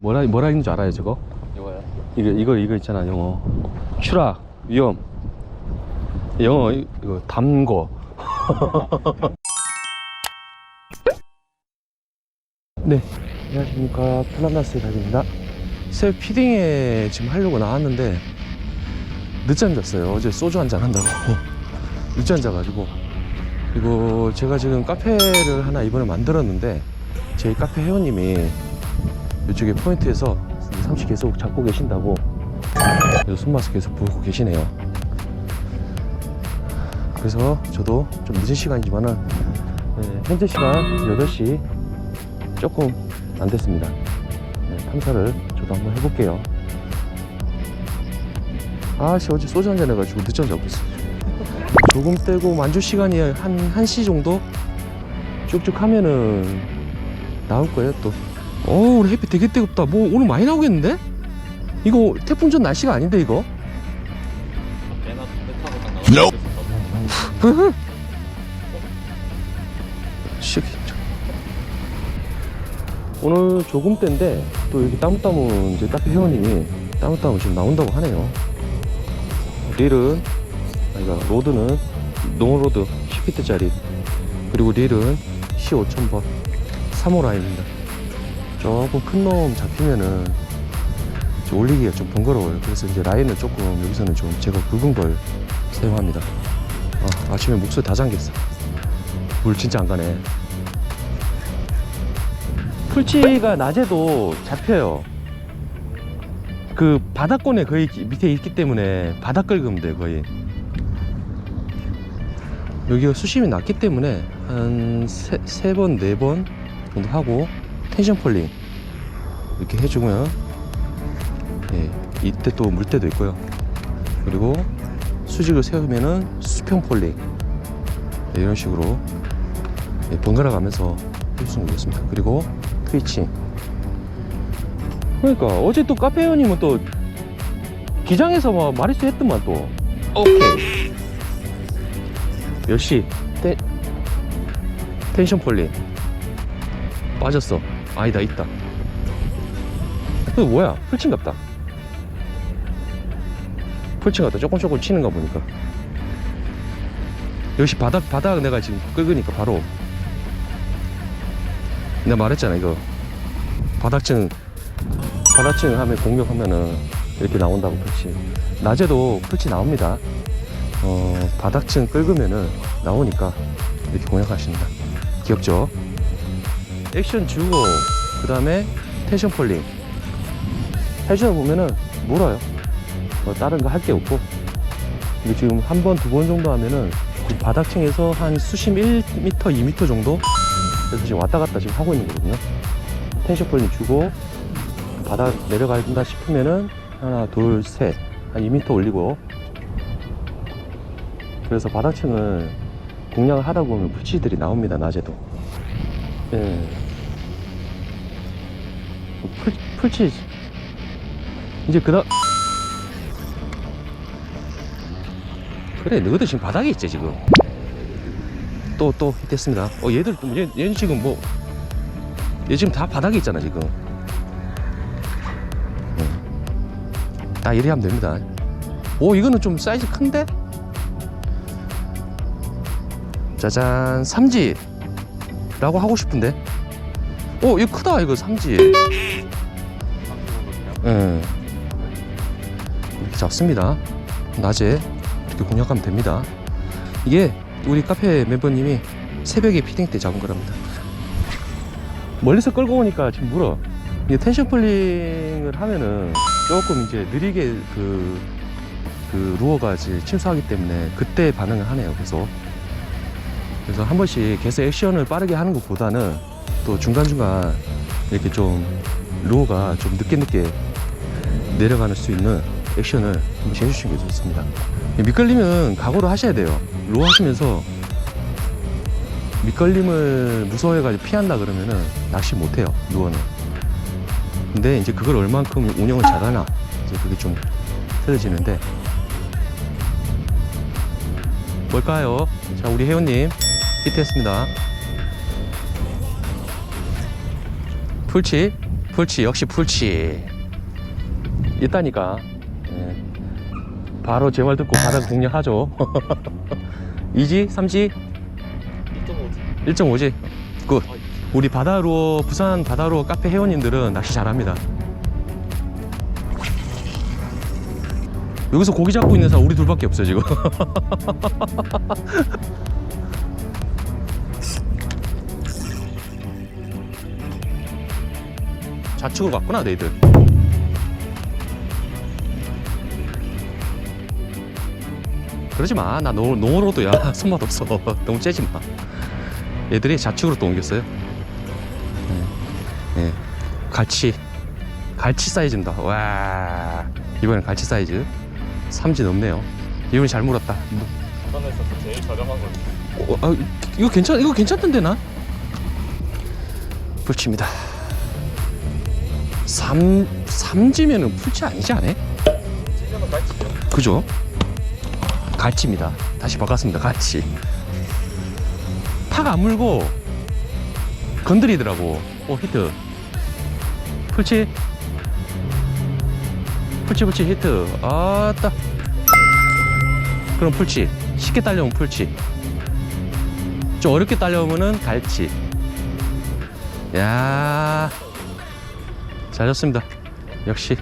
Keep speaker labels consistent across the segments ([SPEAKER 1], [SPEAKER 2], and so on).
[SPEAKER 1] 뭐라 뭐라 있는 줄 알아요 저거?
[SPEAKER 2] 이거요?
[SPEAKER 1] 이거 이거 이거 있잖아 영어. 추락 위험. 영어 이- 이거 담거 네. 안녕하십니까. 플란다스 달입니다. 새 피딩에 지금 하려고 나왔는데 늦잠 잤어요. 어제 소주 한 잔 한다고. 늦잠 자가지고. 그리고 제가 지금 카페를 하나 이번에 만들었는데 제 카페 회원님이 이쪽에 포인트에서 삼치 계속 잡고 계신다고 그래서 손마스 계속 보고 계시네요. 그래서 저도 좀 늦은 시간이지만은 네, 현재 시간 8시 조금 안 됐습니다. 네, 탐사를 저도 한번 해볼게요. 아씨 어제 소주 한잔 해가지고 늦잠 자고 있어요. 조금 떼고 만조 시간이 한 1시 정도 쭉쭉 하면은 나올 거예요 또. 어 우리 햇빛 되게 뜨겁다. 뭐 오늘 많이 나오겠는데? 이거 태풍 전 날씨가 아닌데 이거? 씨. 오늘 조금 때인데 또 여기 따문따문 이제 카페 회원님이 따문따문 지금 나온다고 하네요. 릴은 아이가 로드는 노로드 10피트짜리 그리고 릴은 C5000번 3호 라인입니다. 조금 큰 놈 잡히면은 올리기가 좀 번거로워요. 그래서 이제 라인을 조금 여기서는 좀 제가 굵은 걸 사용합니다. 아, 아침에 목소리 다 잠겼어. 물 진짜 안 가네. 풀치가 낮에도 잡혀요. 그 바닥권에 거의 기- 밑에 있기 때문에 바닥 긁으면 돼 거의. 여기가 수심이 낮기 때문에 한 세 번 네 번 정도 하고 텐션 폴링 이렇게 해주면 예, 이때 또 물때도 있고요. 그리고 수직을 세우면은 수평 폴링 네, 이런 식으로 예, 번갈아 가면서 수가 있습니다. 그리고 트위치. 그러니까 어제 또 카페 회원님은 또 기장에서 막 마리수 했더만 또. 오케이. 역시 텐, 텐션 폴링 빠졌어. 아니다 있다. 그 뭐야? 풀친 같다. 풀친 같다. 조금 조금 치는가 보니까. 역시 바닥 바닥 내가 지금 긁으니까 바로 내가 말했잖아 이거 바닥층 바닥층 하면 공격하면은 이렇게 나온다고 풀치 낮에도 풀치 나옵니다 어 바닥층 긁으면은 나오니까 이렇게 공략하십니다 귀엽죠 액션 주고 그 다음에 텐션 폴링 해주다 보면은 물어요 뭐 다른 거 할 게 없고 근데 지금 한 번 두 번 정도 하면은 그 바닥층에서 한 수심 1m 2m 정도 그래서 지금 왔다 갔다 지금 하고 있는 거거든요. 텐션 폴링 주고 바닥 내려간다 싶으면은 하나, 둘, 셋, 한 2m 올리고 그래서 바닥층을 공략을 하다 보면 풀치들이 나옵니다. 낮에도. 예. 풀, 풀치 이제 그다 그래 너희들 지금 바닥에 있지 지금 또 또 됐습니다. 어 얘들 또 얘, 얘는 지금 뭐 얘 지금 다 바닥에 있잖아 지금. 응. 다 이래 하면 됩니다. 오 이거는 좀 사이즈 큰데? 짜잔 삼지 라고 하고 싶은데. 오 이거 크다 이거 삼지. 응. 이렇게 잡습니다. 낮에 이렇게 공략하면 됩니다. 이게 우리 카페 멤버님이 새벽에 피딩 때 잡은 거랍니다. 멀리서 끌고 오니까 지금 물어. 이게 텐션 폴링을 하면은 조금 이제 느리게 그, 그 루어가 이제 침수하기 때문에 그때 반응을 하네요. 계속. 그래서 한 번씩 계속 액션을 빠르게 하는 것보다는 또 중간중간 이렇게 좀 루어가 좀 늦게 늦게 내려가는 수 있는 액션을 한 번씩 해주시는 게 좋습니다. 밑걸림은 각오를 하셔야 돼요. 로 하시면서 밑걸림을 무서워해가지고 피한다 그러면은 낚시 못해요. 루어는. 근데 이제 그걸 얼만큼 운영을 잘하나 이제 그게 좀 틀려지는데 뭘까요? 자 우리 회원님 히트했습니다. 풀치 풀치 역시 풀치 있다니까. 예. 바로 제 말 듣고 바닥 공략하죠. 2지 3지?
[SPEAKER 2] 1.5지.
[SPEAKER 1] 1.5지? 굿. 우리 바다로 부산 바다로 카페 회원님들은 낚시 잘합니다. 여기서 고기 잡고 있는 사람 우리 둘밖에 없어요 지금. 좌측으로 갔구나 너희들 그러지 마. 나 노, 노로도 야 손맛 없어. 너무 째지 마. 얘들이 좌측으로 또 옮겼어요. 예. 예. 갈치. 갈치 사이즈입니다. 와. 이번엔 갈치 사이즈. 삼지 넘네요. 이번엔 잘 물었다.
[SPEAKER 2] 부산에서 제일 저렴한 걸
[SPEAKER 1] 어, 아, 이거 괜찮, 이거 괜찮던데 나? 풀치입니다. 삼, 삼지면은 풀치 아니지 않아? 그죠? 갈치입니다. 다시 바꿨습니다. 갈치. 팍안 물고 건드리더라고. 오 히트. 풀치. 풀치 풀치 히트. 아따. 그럼 풀치. 쉽게 딸려오면 풀치. 좀 어렵게 딸려오면은 갈치. 야. 잘 졌습니다. 역시.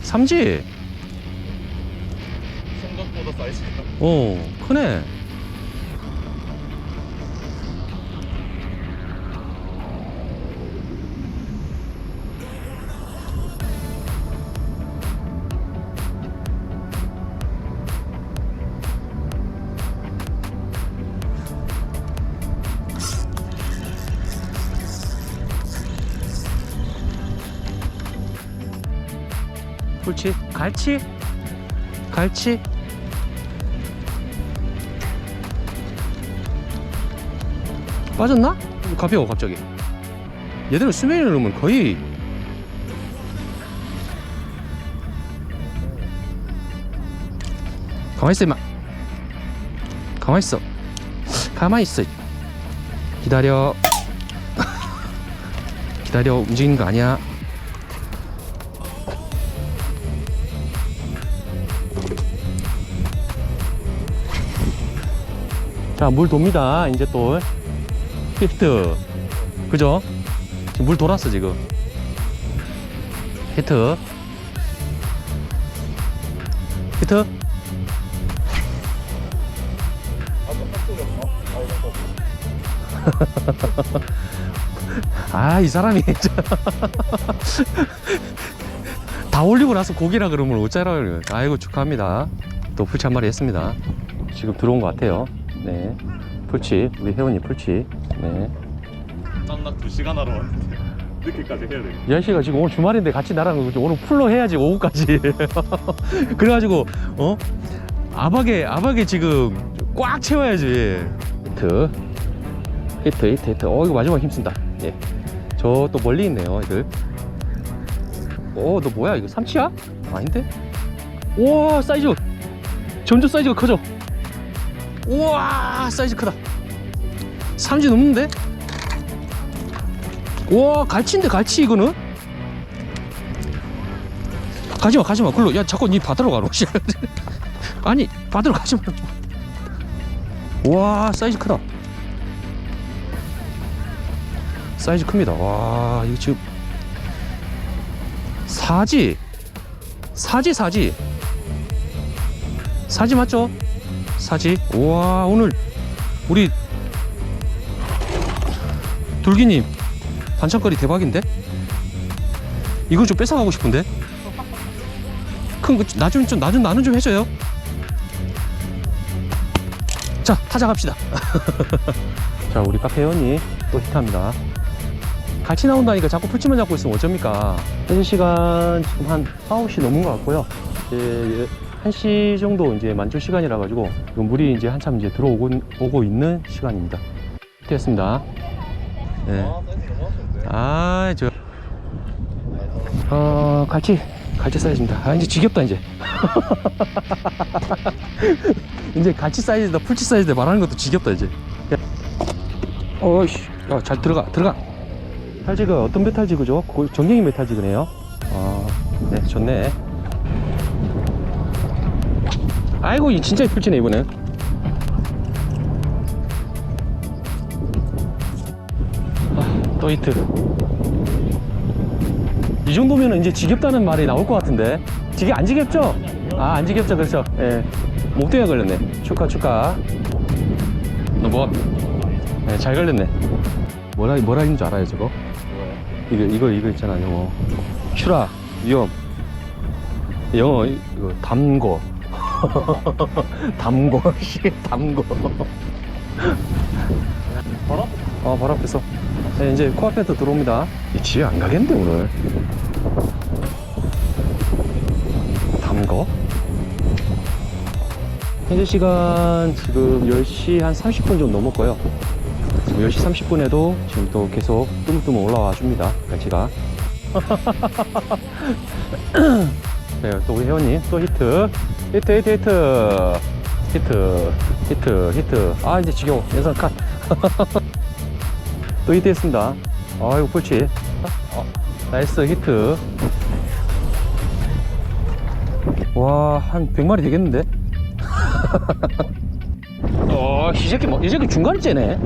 [SPEAKER 1] 삼지.
[SPEAKER 2] 생각보다 사이즈가
[SPEAKER 1] 어, 크네. 갈치? 갈치? 빠졌나? 가벼워 갑자기. 얘들은 수면을 넣으면 거의 가만히 있어 임마. 가만히 있어. 가만히 있어. 기다려. 기다려. 움직이는 거 아니야. 자 물 돕니다. 이제 또 히트. 그죠? 지금 물 돌았어 지금. 히트. 히트?
[SPEAKER 2] 아 이
[SPEAKER 1] 사람이 다 올리고 나서 고기라 그러면 어쩌라 그래요? 아이고 축하합니다. 또 풀치 한 마리 했습니다. 지금 들어온 것 같아요. 네. 풀치 우리 회원님 풀치 네.
[SPEAKER 2] 짠나 2시간 하러 왔는데 늦게까지 해야
[SPEAKER 1] 돼이 아저씨가 지금 오늘 주말인데 같이 나랑 오늘 풀로 해야지 오후까지. 그래가지고 어? 아박에 아박에 지금 꽉 채워야지. 히트. 히트 히트 히트. 어 이거 마지막 힘쓴다. 예저 또 멀리 있네요 애들. 어너 뭐야? 이거 삼치야? 아닌데? 우와 사이즈. 점점 사이즈가 커져. 우와 사이즈 크다 삼지 넘는데? 와 갈치인데 갈치 이거는? 가지마 가지마. 글로. 야 자꾸 니 바다로 씨. 아니 바다로 가지마 와 사이즈 크다. 사이즈 큽니다. 와 이거 지금. 사지. 사지 사지. 사지 맞죠? 사지. 와 오늘 우리 둘기님 반찬거리 대박인데? 이거 좀 뺏어가고 싶은데? 큰거나좀 좀, 나 좀, 나는 좀 해줘요. 자, 타자 갑시다. 자, 우리 카페 회원이 또 히트합니다. 같이 나온다니까 자꾸 풀치만 잡고 있으면 어쩝니까? 현재 시간 지금 한 4, 5시 넘은 것 같고요. 이제 1시 정도 이제 만조 시간이라 가지고 물이 이제 한참 이제 들어오고 오고 있는 시간입니다. 히트했습니다. 네.
[SPEAKER 2] 아
[SPEAKER 1] 저, 어, 갈치, 갈치 사이즈입니다. 아, 이제 지겹다, 이제. 이제 갈치 사이즈다, 풀치 사이즈다 말하는 것도 지겹다, 이제. 야. 어이씨, 야, 잘 들어가, 들어가. 탈지그 어떤 메탈지그죠? 고- 전갱이 메탈지그네요. 아, 네, 좋네. 아이고, 이 진짜 이쁠지네, 이번엔. 또 히트. 이 정도면 이제 지겹다는 말이 나올 것 같은데. 지게 안 지겹죠? 아, 안 지겹죠, 그렇죠. 예. 목대가 걸렸네. 축하, 축하. 너 뭐? 네, 잘 걸렸네. 뭐라, 뭐라 했는 줄 알아요, 저거? 이거, 이거, 이거 있잖아, 영어. 슈라, 위험. 영어, 이거, 담고. 담고, 씨, 담고. 어, 바로 앞에서. 네, 이제 코앞에도 들어옵니다. 이 지혜 안 가겠는데, 오늘. 담거? 현재 시간 지금 10시 한 30분 정도 넘었고요. 지금 10시 30분에도 지금 또 계속 뚜물뚜물 올라와 줍니다. 갈치가. 네, 또 우리 회원님 또 히트. 히트, 히트, 히트. 히트, 히트, 히트. 아, 이제 지겨워. 연상 컷. 또 히트 했습니다. 아이고, 폴치. 어, 나이스 히트. 와, 한 100마리 되겠는데? 어, 이 새끼 뭐, 이 새끼 중간에 째네.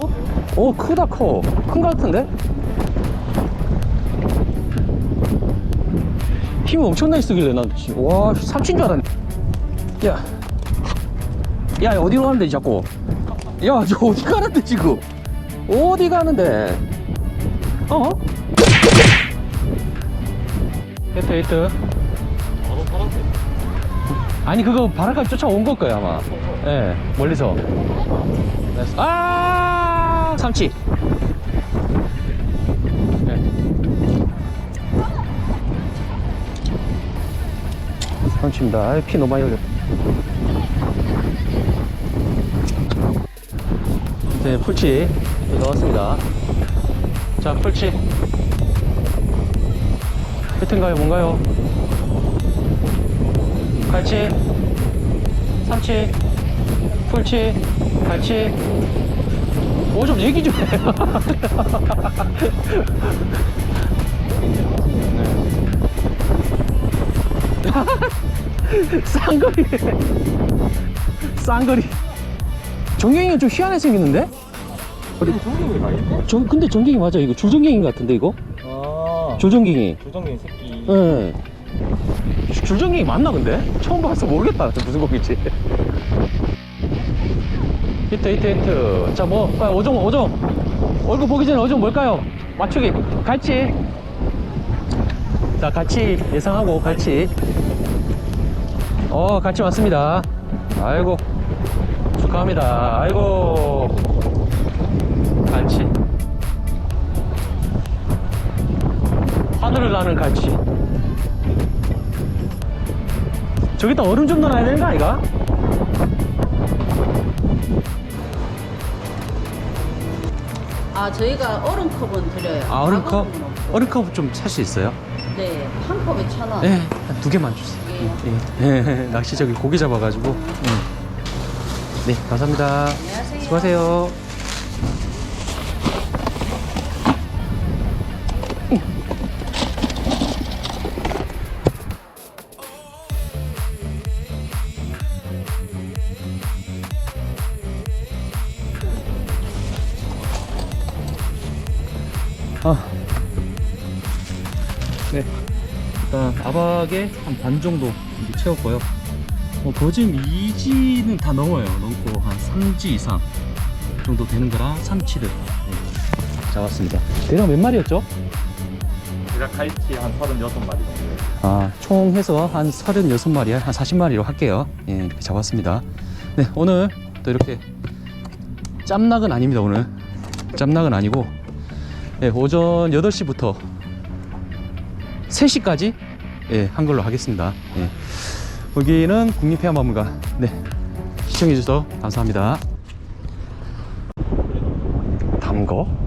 [SPEAKER 1] 어? 오, 크다, 커. 큰 거 같은데? 힘이 엄청나게 쓰길래 난 지금 와 삼친 줄 알았네. 야, 야 어디로 가는데 자꾸? 야 저 어디 가는데 지금? 어디 가는데? 어? 히트 히트. 아니 그거 바람까지 쫓아온 걸 거야 아마. 예 멀리서. 됐어. 아! 삼치 아이, 피 너무 많이 흘려 네 풀치 또 나왔습니다. 자 풀치. 히트인가요? 뭔가요? 갈치. 삼치. 풀치. 갈치. 뭐좀 얘기 좀 해. 네. 쌍거리 쌍거리 전갱이가 좀 희한하게 생겼는데?
[SPEAKER 2] 그리고 아닌데?
[SPEAKER 1] 저, 근데 전갱이 맞아 이거 조전갱이 같은데 이거?
[SPEAKER 2] 아.
[SPEAKER 1] 조전갱이
[SPEAKER 2] 조정이 새끼.
[SPEAKER 1] 예. 줄- 줄전갱이 맞나 근데? 처음 봐서 모르겠다 무슨 곡인지 히트 히트 히트 자뭐 오종 오종 얼굴 보기 전에 오종 뭘까요? 맞추기 같이 자 같이 예상하고 같이. 어 같이 왔습니다. 아이고 축하합니다. 아이고. 같이. 하늘을 나는 같이. 저기다 얼음 좀 넣어놔야 되는 거 아이가?
[SPEAKER 3] 아 저희가 얼음컵은 드려요.
[SPEAKER 1] 아 얼음컵?
[SPEAKER 3] 작은 건 없고.
[SPEAKER 1] 얼음컵 좀 살 수 있어요?
[SPEAKER 3] 네, 한 컵에 천 원.
[SPEAKER 1] 네, 두 개만 주세요.
[SPEAKER 3] 예.
[SPEAKER 1] 예, 예, 낚시 저기 고기 잡아가지고. 음. 네, 감사합니다.
[SPEAKER 3] 안녕하세요.
[SPEAKER 1] 수고하세요. 일단 아박에 한 반 정도 이렇게 채웠고요. 어, 거짐 2지는 다 넘어요. 넘고 한 3지 이상 정도 되는 거랑 삼치를 네, 잡았습니다. 대략 몇 마리였죠?
[SPEAKER 2] 제가 카이치 한 36마리 정도.
[SPEAKER 1] 아, 총 해서 한 36마리, 한 40마리로 할게요. 예, 이렇게 잡았습니다. 네, 오늘 또 이렇게 짬낙은 아닙니다, 오늘. 짬낙은 아니고, 예, 오전 8시부터 3시까지 예, 한 걸로 하겠습니다. 예. 여기는 국립해양박물관. 네. 시청해주셔서 감사합니다. 담거?